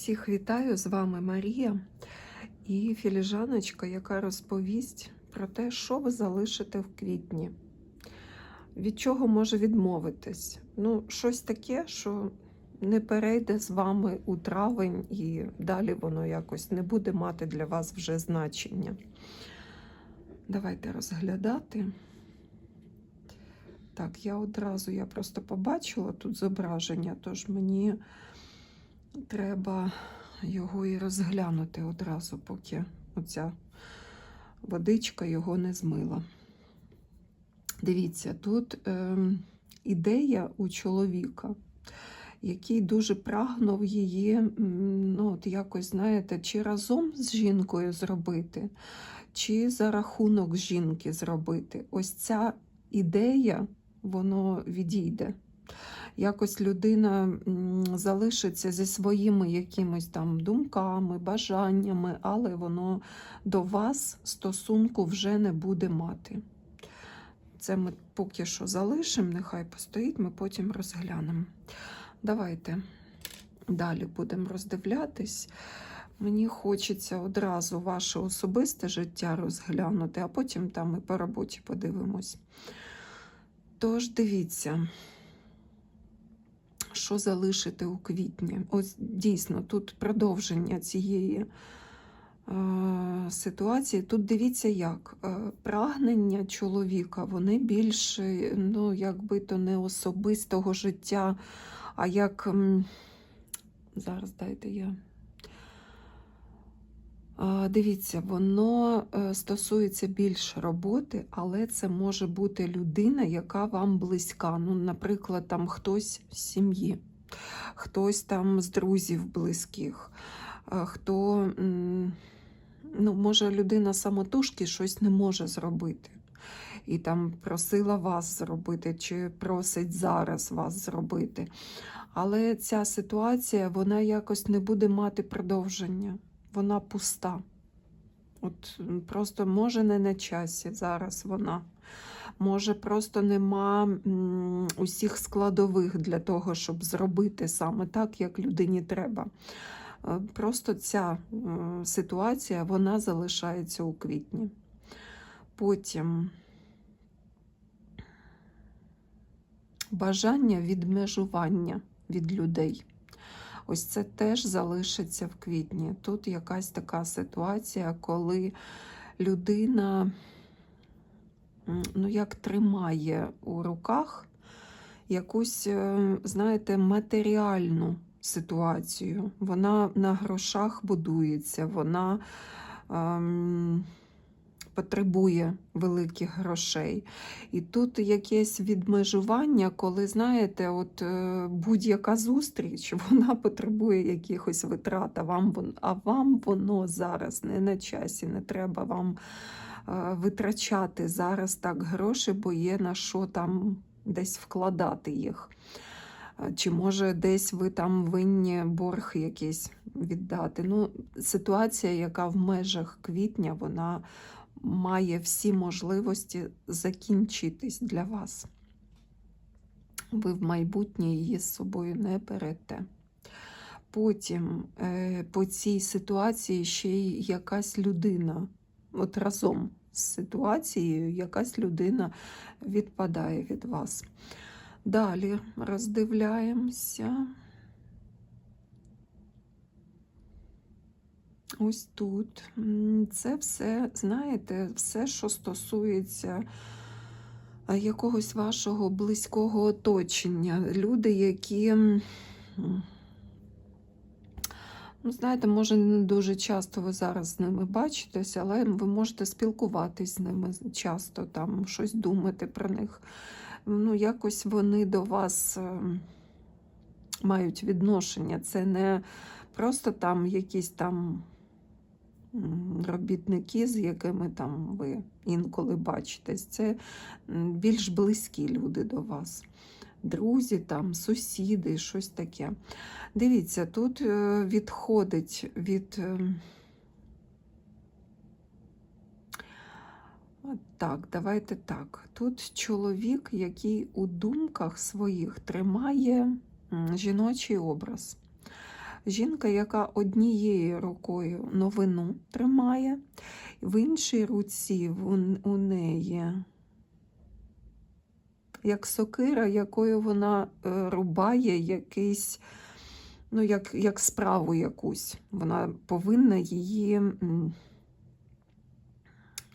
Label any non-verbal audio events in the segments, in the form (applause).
Всіх вітаю, з вами Марія і філіжаночка, яка розповість про те, що ви залишите в квітні. Від чого може відмовитись? Ну, щось таке, що не перейде з вами у травень, і далі воно якось не буде мати для вас вже значення. Давайте розглядати. Так, я одразу я просто побачила тут зображення, тож мені треба його і розглянути одразу, поки оця водичка його не змила. Дивіться, тут е, ідея у чоловіка, який дуже прагнув її, ну, от якось, знаєте, чи разом з жінкою зробити, чи за рахунок жінки зробити. Ось ця ідея, воно відійде. Якось людина залишиться зі своїми якимись там думками, бажаннями, але воно до вас стосунку вже не буде мати. Це ми поки що залишимо, нехай постоїть, ми потім розглянемо. Давайте далі будемо роздивлятись. Мені хочеться одразу ваше особисте життя розглянути, а потім там і по роботі подивимось. Тож дивіться, що залишити у квітні. Ось дійсно, тут продовження цієї е, ситуації. Тут дивіться, як е, прагнення чоловіка, вони більше, ну, якби то не особистого життя, а як. Зараз дайте я. Дивіться, воно е, стосується більше роботи, але це може бути людина, яка вам близька. Ну, наприклад, там хтось з сім'ї, хтось там з друзів близьких, хто, ну, може, людина самотужки щось не може зробити. І там просила вас зробити, чи просить зараз вас зробити. Але ця ситуація вона якось не буде мати продовження вона пуста. От просто може не на часі зараз вона. Може, просто нема усіх складових для того, щоб зробити саме так, як людині треба. Е, Просто ця е, ситуація вона залишається у квітні. Потім бажання відмежування від людей. Ось це теж залишиться в квітні. Тут якась така ситуація, коли людина ну, як тримає у руках якусь, е, знаєте, матеріальну ситуацію. Вона на грошах будується, вона ем, потребує великих грошей. І тут якесь відмежування, коли, знаєте, от е, будь-яка зустріч, (laughs) вона потребує якихось витрат, а вам, а вам воно зараз не на часі, не треба вам е, витрачати зараз так гроші, бо є на що там десь вкладати їх. Е, Чи може десь ви там винні борг якийсь віддати? Ну, ситуація, яка в межах квітня, вона має всі можливості закінчитись для вас. Ви в майбутнє її з собою не берете. Потім е, по цій ситуації ще й якась людина, от разом з ситуацією, якась людина відпадає від вас. Далі роздивляємося. Ось тут. Це все, знаєте, все, що стосується якогось вашого близького оточення. Люди, які, ну, знаєте, може, не дуже часто ви зараз з ними бачитесь, але ви можете спілкуватись з ними часто, там, щось думати про них. Ну, якось вони до вас е, мають відношення. Це не просто там якісь там робітники, з якими там ви інколи бачитесь. Це більш близькі люди до вас. Друзі, там, сусіди, щось таке. Дивіться, тут е, відходить від. е, Так, давайте так. Тут чоловік, який у думках своїх тримає жіночий образ. Жінка, яка однією рукою новину тримає, в іншій руці у неї як сокира, якою вона е, рубає якийсь, ну, як, як справу якусь. Вона повинна її,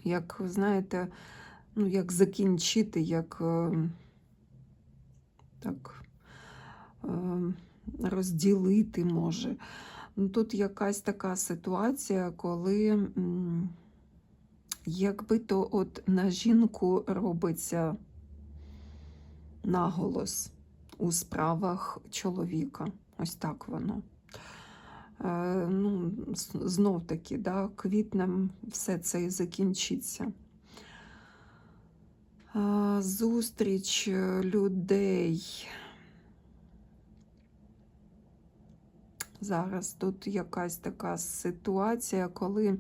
як, знаєте, ну, як закінчити, як е, так, е, розділити може. Ну, Тут якась така ситуація, коли якби то от на жінку робиться наголос у справах чоловіка. Ось так воно. Е, ну, знов таки, да, квітнем все це і закінчиться. Е, Зустріч е, людей. Зараз тут якась така ситуація, коли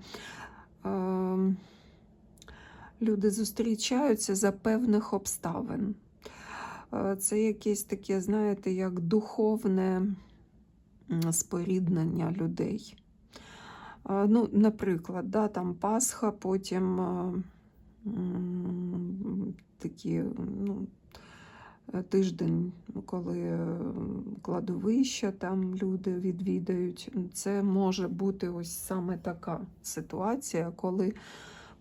е, люди зустрічаються за певних обставин. Е, Це якесь таке, знаєте, як духовне споріднення людей. Е, Ну, наприклад, да, там Пасха, потім е, такі, ну, тиждень, коли кладовища там люди відвідають. Це може бути ось саме така ситуація, коли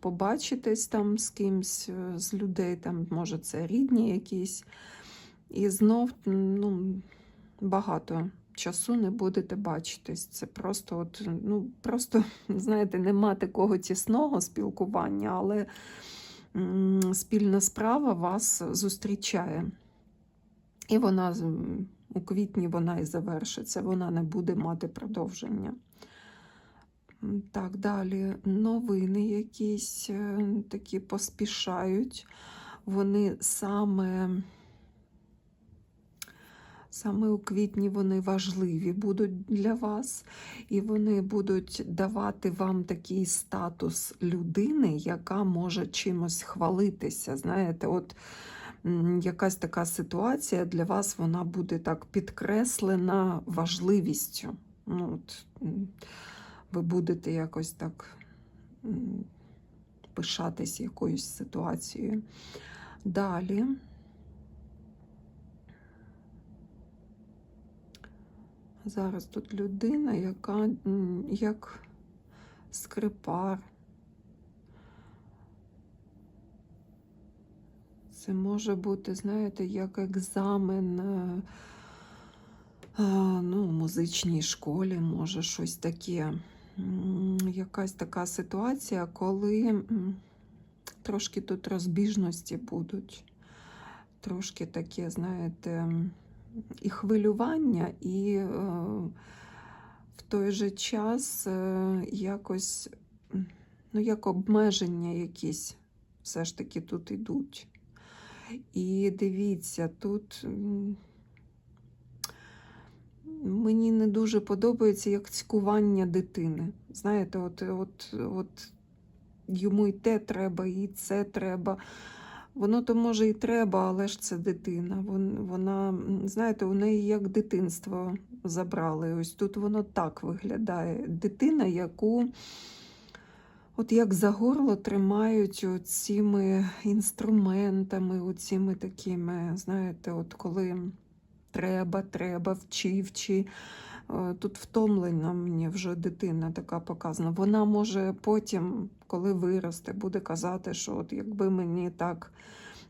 побачитесь там з кимсь е, з людей, там, може, це рідні якісь, і знов ну, багато часу не будете бачитись. Це просто, от, ну, просто, (laughs) знаєте, нема такого тісного спілкування, але м, спільна справа вас зустрічає. І вона у квітні вона і завершиться, вона не буде мати продовження. Так, далі новини якісь е, такі поспішають. Вони саме, саме у квітні вони важливі будуть для вас, і вони будуть давати вам такий статус людини, яка може чимось хвалитися. Знаєте, от якась така ситуація для вас вона буде так підкреслена важливістю. Ну, от, ви будете якось так пишатись якоюсь ситуацією. Далі. Зараз тут людина, яка як скрипар. Це може бути, знаєте, як екзамен е, ну, в музичній школі, може щось таке. Якась така ситуація, коли трошки тут розбіжності будуть. Трошки таке, знаєте, і хвилювання, і е, в той же час е, якось, ну, як обмеження якісь все ж таки тут йдуть. І дивіться, тут мені не дуже подобається як цькування дитини. Знаєте, от, от, от йому і те треба, і це треба. Воно то може і треба, але ж це дитина. Вона, знаєте, у неї як дитинство забрали. Ось тут воно так виглядає. Дитина, яку от як за горло тримають цими інструментами, оціми такими, знаєте, от коли треба, треба, вчи, вчи. Е, Тут втомлена мені вже дитина така показана. Вона може потім, коли виросте, буде казати, що от якби мені так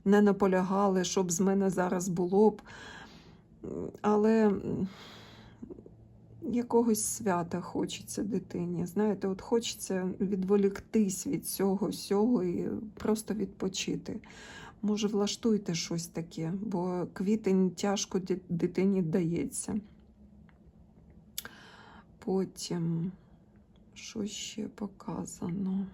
не наполягали, щоб з мене зараз було б. Але якогось свята хочеться дитині. Знаєте, от хочеться відволіктись від цього всього і просто відпочити. Може, влаштуйте щось таке, бо квітень тяжко дитині дається. Потім, що ще показано?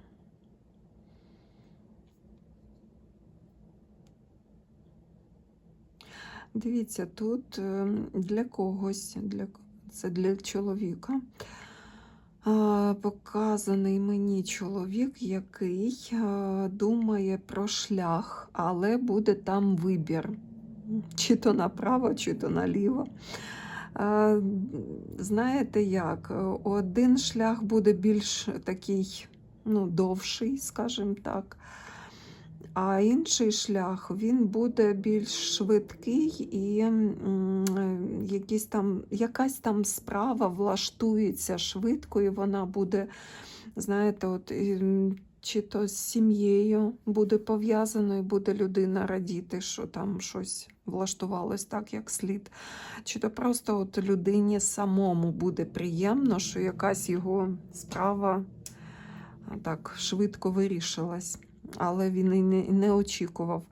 Дивіться, тут е, для когось, для, це для чоловіка. Показаний мені чоловік, який думає про шлях, але буде там вибір. Чи то направо, чи то наліво. Знаєте як? Один шлях буде більш такий ну, довший, скажімо так. А інший шлях він буде більш швидкий і якісь там, якась там справа влаштується швидко, і вона буде, знаєте, от, чи то з сім'єю буде пов'язано, і буде людина радіти, що там щось влаштувалось так, як слід. Чи то просто от людині самому буде приємно, що якась його справа так швидко вирішилась але він і не, не очікував.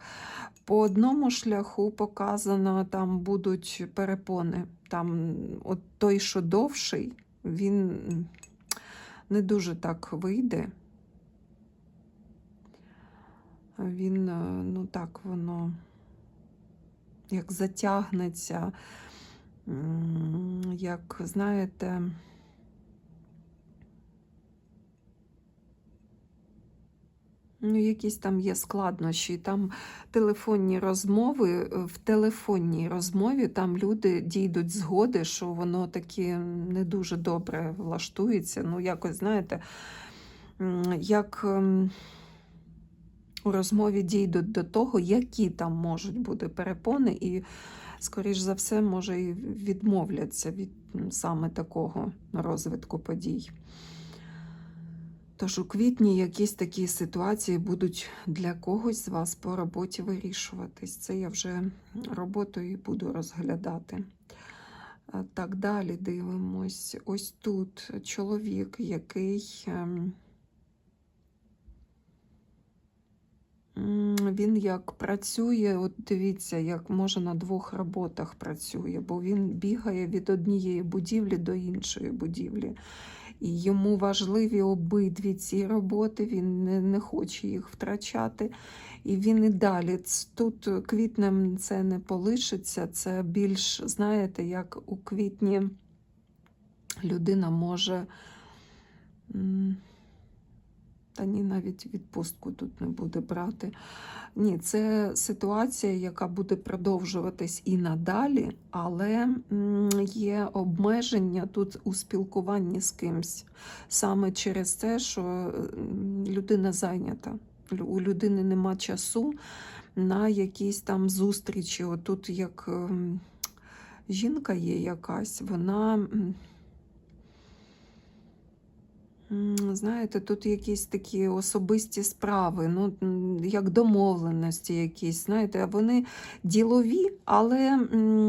По одному шляху показано, там будуть перепони. Там от той, що довший, він не дуже так вийде. Він, е, ну так, воно як затягнеться, як, знаєте, Ну, якісь там є складнощі. Там телефонні розмови, е, в телефонній розмові там люди дійдуть згоди, що воно таки не дуже добре влаштується. Ну, якось, знаєте, як ем, у розмові дійдуть до того, які там можуть бути перепони, і, скоріш за все, може, і відмовляться від саме такого розвитку подій. Тож у квітні якісь такі ситуації будуть для когось з вас по роботі вирішуватись. Це я вже роботою буду розглядати. Е, Так, далі дивимось. Ось тут чоловік, який ем, він як працює, от дивіться, як може на двох роботах працює, бо він бігає від однієї будівлі до іншої будівлі. І йому важливі обидві ці роботи, він не, не хоче їх втрачати. І він і далі. Тут квітнем це не полишиться, це більш, знаєте, як у квітні людина може. Та ні, навіть відпустку тут не буде брати. Ні, це ситуація, яка буде продовжуватись і надалі, але є обмеження тут у спілкуванні з кимсь. Саме через те, що людина зайнята. У людини нема часу на якісь там зустрічі. Отут як ем, жінка є якась, вона. Знаєте, тут якісь такі особисті справи, ну, як домовленості якісь, знаєте, вони ділові, але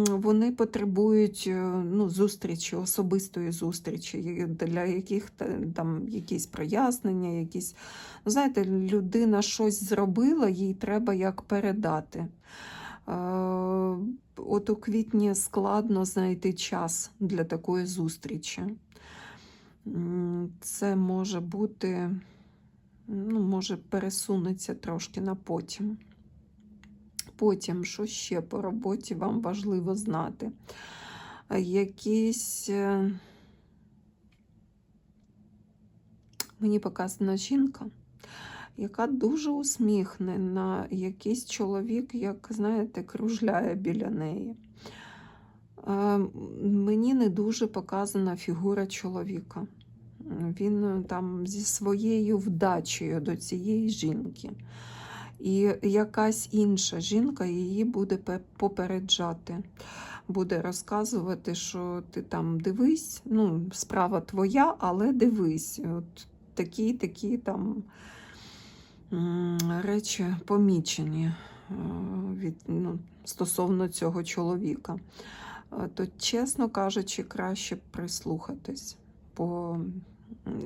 вони потребують е, ну, зустрічі, особистої зустрічі, для яких там якісь прояснення, якісь. Ну, знаєте, людина щось зробила, їй треба як передати. Е, От у квітні складно знайти час для такої зустрічі. Це може бути, ну, може пересунеться трошки на потім. Потім, що ще по роботі вам важливо знати? Якісь. е, Мені показана жінка, яка дуже усміхнена, якийсь чоловік, як знаєте, кружляє біля неї. Е, Мені не дуже показана фігура чоловіка. Він е, там зі своєю вдачею до цієї жінки. І якась інша жінка її буде попереджати, буде розказувати, що ти там дивись, ну, справа твоя, але дивись. От такі, такі там речі помічені е, від, ну, стосовно цього чоловіка. Е, То, чесно кажучи, краще прислухатись. Бо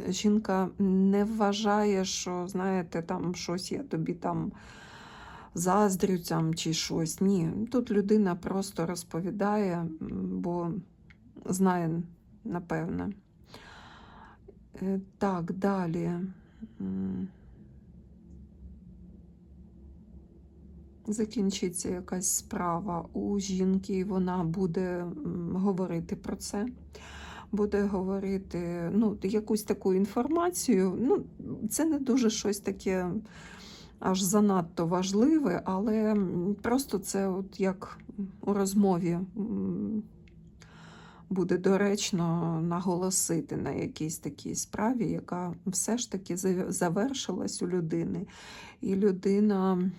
жінка не вважає, що, знаєте, там щось я тобі там заздрю там чи щось. Ні, тут людина просто розповідає, бо знає, напевне. Е, Так, далі. Закінчиться якась справа у жінки, і вона буде говорити про це. Буде говорити ну, якусь таку інформацію. Ну, це не дуже щось таке аж занадто важливе, але просто це от як у розмові буде доречно наголосити на якійсь такій справі, яка все ж таки завершилась у людини. І людина.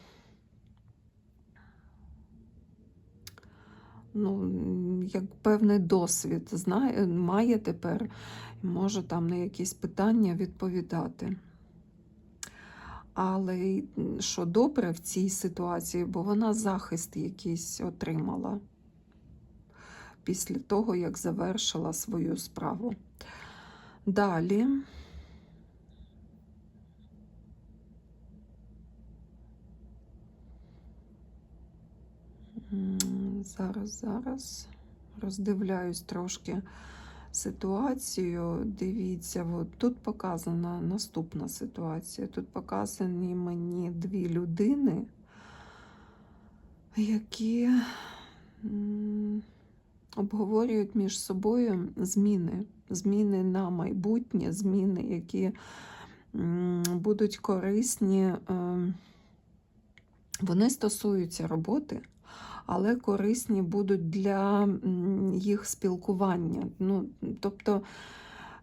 Ну, як певний досвід знає, має тепер, може там на якісь питання відповідати. Але що добре в цій ситуації, бо вона захист якийсь отримала після того, як завершила свою справу. Далі. М, Зараз, зараз роздивляюсь трошки ситуацію. Дивіться, от тут показана наступна ситуація. Тут показані мені дві людини, які обговорюють між собою зміни, зміни на майбутнє, зміни, які будуть корисні. е, Вони стосуються роботи, але корисні будуть для їх спілкування. Ну, тобто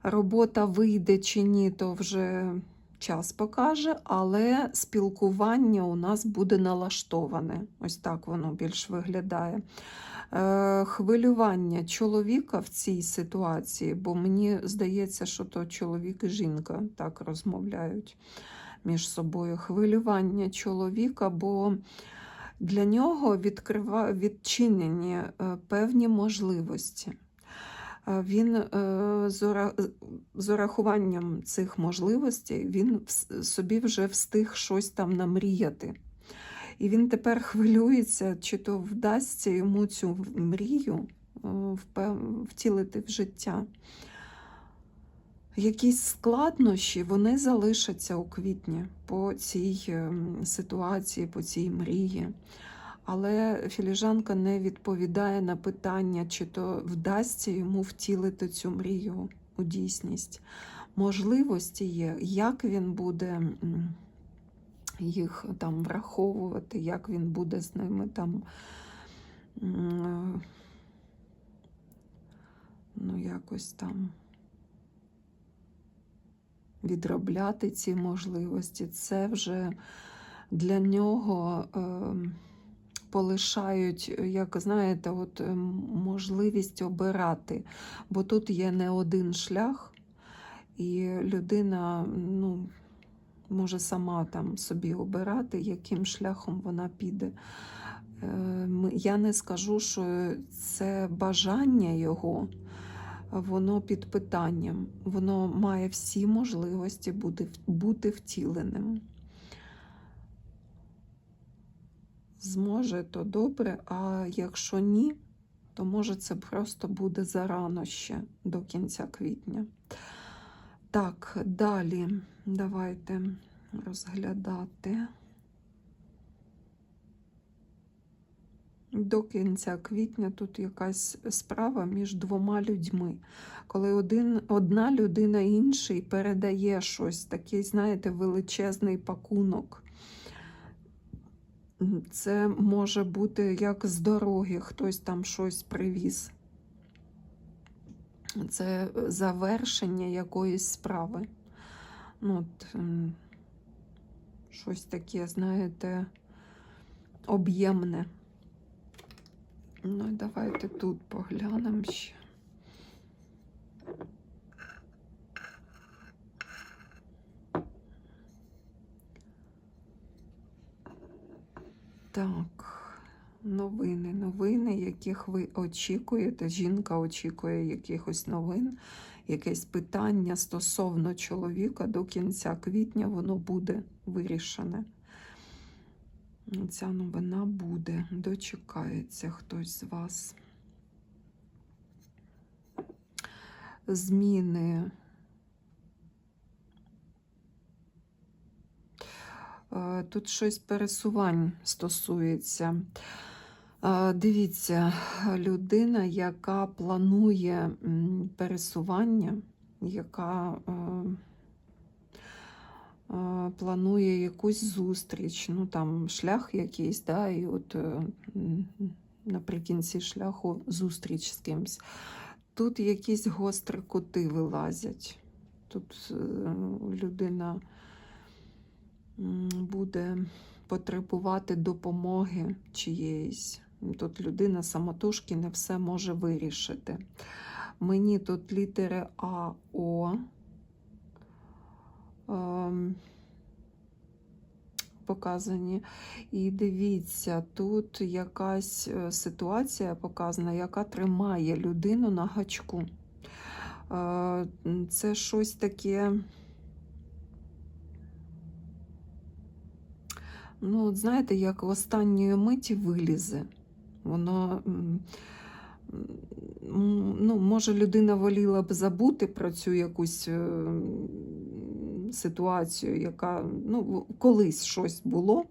робота вийде чи ні, то вже час покаже, але спілкування у нас буде налаштоване. Ось так воно більш виглядає. Е, Хвилювання чоловіка в цій ситуації, бо мені здається, що то чоловік і жінка так розмовляють між собою. Хвилювання чоловіка, бо для нього відкрива... відчинені е, певні можливості. Е, Він е, з урахуванням цих можливостей він собі вже встиг щось там намріяти. І він тепер хвилюється, чи то вдасться йому цю мрію втілити в життя. Якісь складнощі вони залишаться у квітні по цій ем, ситуації, по цій мрії. Але філіжанка не відповідає на питання, чи то вдасться йому втілити цю мрію у дійсність. Можливості є, як він буде їх там враховувати, як він буде з ними там. Ну, якось там відробляти ці можливості. Це вже для нього е, полишають, як знаєте, от, е, можливість обирати. Бо тут є не один шлях, і людина ну, може сама там собі обирати, яким шляхом вона піде. Е, Я не скажу, що це бажання його, воно під питанням. Воно має всі можливості бути, бути втіленим. Зможе, то добре, а якщо ні, то може це просто буде зарано ще до кінця квітня. Так, далі давайте розглядати. До кінця квітня тут якась справа між двома людьми. Коли один, одна людина іншій передає щось, такий, знаєте, величезний пакунок. Це може бути як з дороги, хтось там щось привіз. Це завершення якоїсь справи. Ну, от, щось таке, знаєте, об'ємне. Ну, і давайте тут поглянемо ще. Так, новини, новини, яких ви очікуєте. Жінка очікує якихось новин, якесь питання стосовно чоловіка до кінця квітня воно буде вирішене. Ця новина буде, дочекається хтось з вас. Зміни. Е, Тут щось пересувань стосується. Е, Дивіться, людина, яка планує пересування, яка е, планує якусь зустріч, ну там шлях якийсь, да, і от е, наприкінці шляху зустріч з кимсь, Тут якісь гострі кути вилазять. Тут е, людина буде потребувати допомоги чиєїсь. Тут людина самотужки не все може вирішити. Мені тут літери А, О. ем, Показані. І дивіться, тут якась е, ситуація показана, яка тримає людину на гачку. Е, Це щось таке. Ну, от знаєте, як в останньої миті вилізе. Воно, ну, може, людина воліла б забути про цю якусь е, ситуацію, яка ну, колись щось було.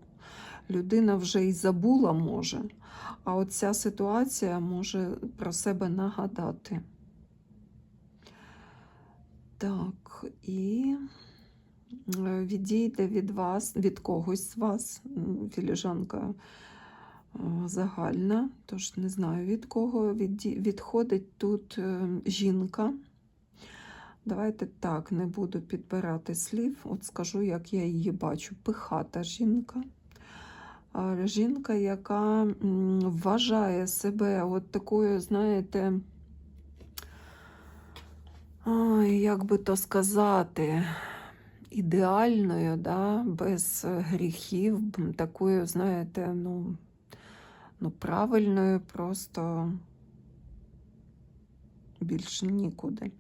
Людина вже і забула може, а от ця ситуація може про себе нагадати. Так, і е, відійде від вас, від когось з вас, філіжанка е, загальна, тож не знаю від кого відходить тут е, жінка. Давайте так, не буду підбирати слів, от скажу, як я її бачу. Пихата жінка. Жінка, яка вважає себе от такою, знаєте, як би то сказати, ідеальною, да, без гріхів, такою, знаєте, ну, ну, правильною, просто більше нікуди.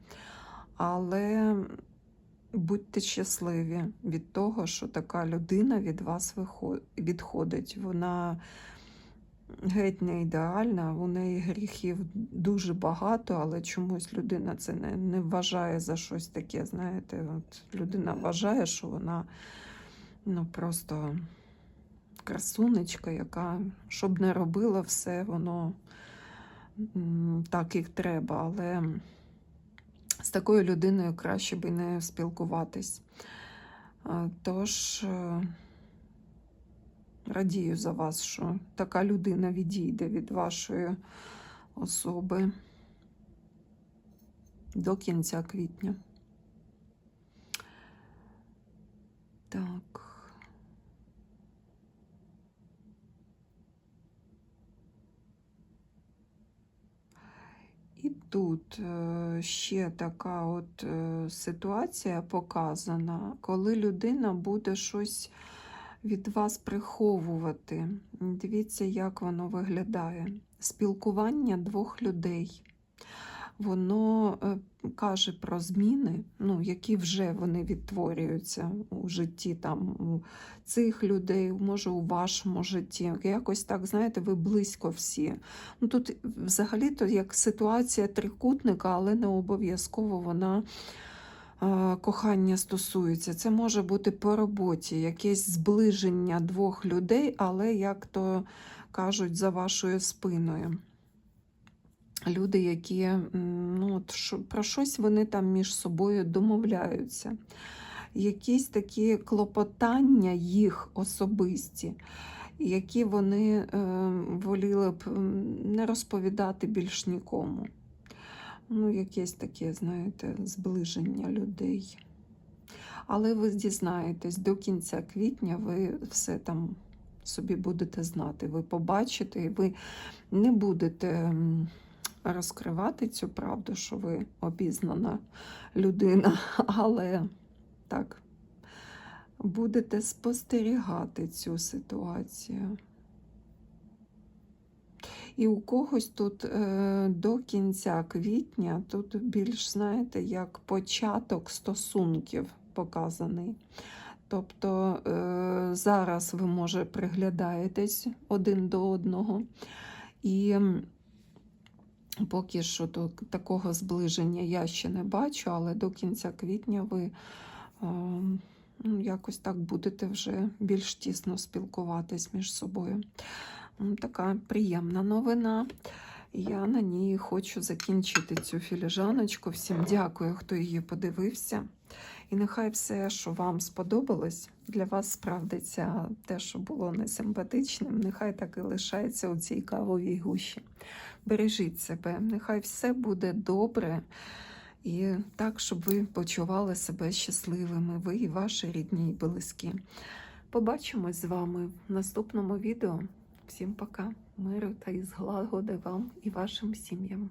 Але будьте щасливі від того, що така людина від вас відходить. Вона геть не ідеальна, у неї гріхів дуже багато, але чомусь людина це не, не вважає за щось таке. Знаєте, от людина вважає, що вона ну, просто красунечка, яка щоб не робила все, воно так як треба. Але з такою людиною краще би не спілкуватись. Тож е, радію за вас, що така людина відійде від вашої особи до кінця квітня. Так. І тут е, ще така от е, ситуація показана, коли людина буде щось від вас приховувати. Дивіться, як воно виглядає. Спілкування двох людей. Воно е, каже про зміни, ну, які вже вони відтворюються у житті там, у цих людей, може, у вашому житті. Якось так, знаєте, ви близько всі. Ну, тут взагалі-то як ситуація трикутника, але не обов'язково вона е, кохання стосується. Це може бути по роботі, якесь зближення двох людей, але, як то кажуть, за вашою спиною. Люди, які ну, от, про щось вони там між собою домовляються. Якісь такі клопотання їх особисті, які вони е, воліли б не розповідати більш нікому. Ну, якесь таке, знаєте, зближення людей. Але ви дізнаєтесь, до кінця квітня ви все там собі будете знати. Ви побачите, і ви не будете розкривати цю правду, що ви обізнана людина, (laughs) але так, будете спостерігати цю ситуацію. І у когось тут е, до кінця квітня, тут більш, знаєте, як початок стосунків показаний. Тобто е, зараз ви, може, приглядаєтесь один до одного, і поки що до такого зближення я ще не бачу, але до кінця квітня ви е, ну, якось так будете вже більш тісно спілкуватись між собою. Така приємна новина. Я на ній хочу закінчити цю філіжаночку. Всім дякую, хто її подивився. І нехай все, що вам сподобалось, для вас справдиться те, що було несимпатичним, нехай так і лишається у цій кавовій гущі. Бережіть себе, нехай все буде добре. І так, щоб ви почували себе щасливими, ви і ваші рідні і близькі. Побачимось з вами в наступному відео. Всім пока, миру та і зглагоди вам і вашим сім'ям.